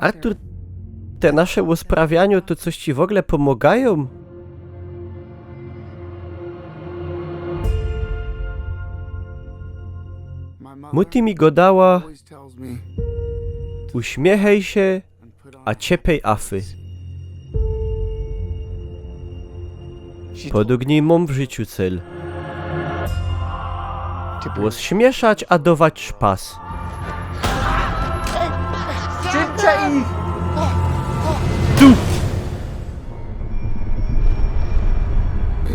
Artur, te nasze usprawianiu to coś ci w ogóle pomagają? Muti mi go dała, uśmiechaj się, a ciepej afy. Podobnie mam w życiu cel. Rozśmieszać, a dawać szpas. Szybciej!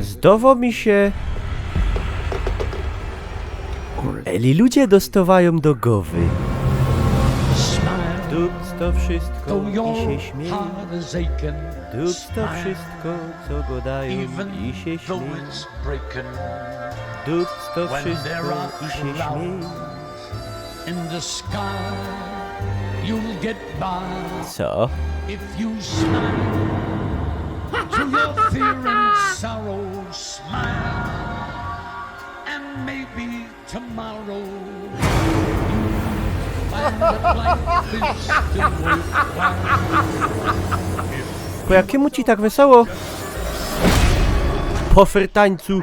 Zdawa mi się... Eli ludzie dostawają do głowy. Dups to wszystko i się śmieje. Dups to wszystko, co godają even i się śmieje. Dups to wszystko i się śmieje. Co? if you smile. To your fear and sorrow, smile, and maybe tomorrow. you'll find that life is still worthwhile. Po jakiemu ci tak wesoło? Po frytańcu.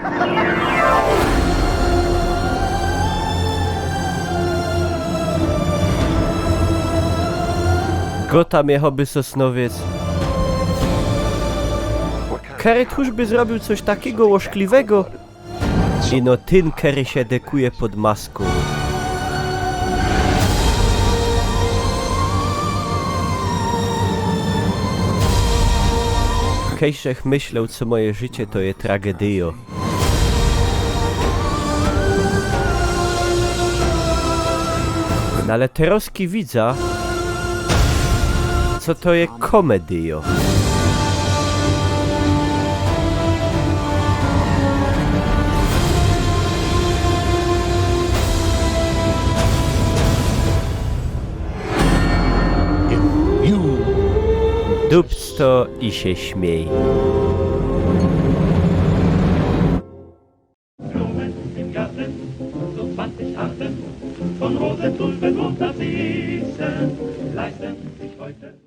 Gota miechoby sosnowiec. Tchórz by zrobił coś takiego łoszkliwego. I no ten Kery się dekuje pod maską. Kejszech myślał, co moje życie to je tragedio. No ale teroski widza, co to je komedio? Dup to i się śmiej. von leisten.